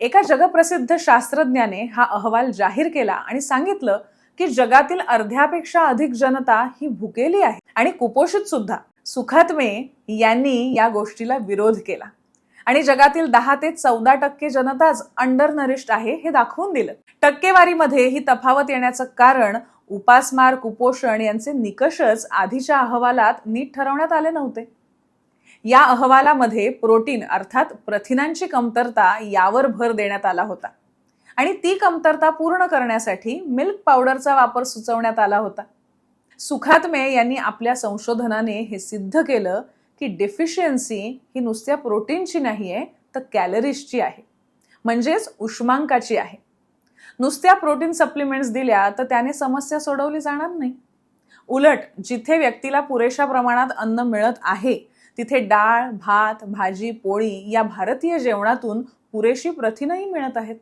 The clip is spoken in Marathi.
एका जगप्रसिद्ध शास्त्रज्ञाने हा अहवाल जाहीर केला आणि सांगितलं की जगातील अर्ध्यापेक्षा अधिक जनता ही भुकेली आहे आणि कुपोषित सुद्धा. सुखात्मे यांनी या गोष्टीला विरोध केला. आणि जगातील दहा ते चौदा टक्के जनताच अंडर नरिश्ड आहे हे दाखवून दिलं. टक्केवारीमध्ये ही तफावत येण्याचं कारण उपासमार कुपोषण यांचे निकषच आधीच्या अहवालात नीट ठरवण्यात आले नव्हते. या अहवालामध्ये प्रोटीन अर्थात प्रथिनांची कमतरता यावर भर देण्यात आला होता. आणि ती कमतरता पूर्ण करण्यासाठी मिल्क पावडरचा वापर सुचवण्यात आला होता. सुखात्मे यांनी आपल्या संशोधनाने हे सिद्ध केलं की डेफिशियन्सी ही नुसत्या प्रोटीनची नाही आहे तर कॅलरीजची आहे. म्हणजेच उष्मांकाची आहे. नुसत्या प्रोटीन सप्लिमेंट्स दिल्या तर त्याने समस्या सोडवली जाणार नाही. उलट जिथे व्यक्तीला पुरेशा प्रमाणात अन्न मिळत आहे तिथे डाळ भात भाजी पोळी या भारतीय जेवणातून पुरेशी प्रथिनही मिळत आहेत.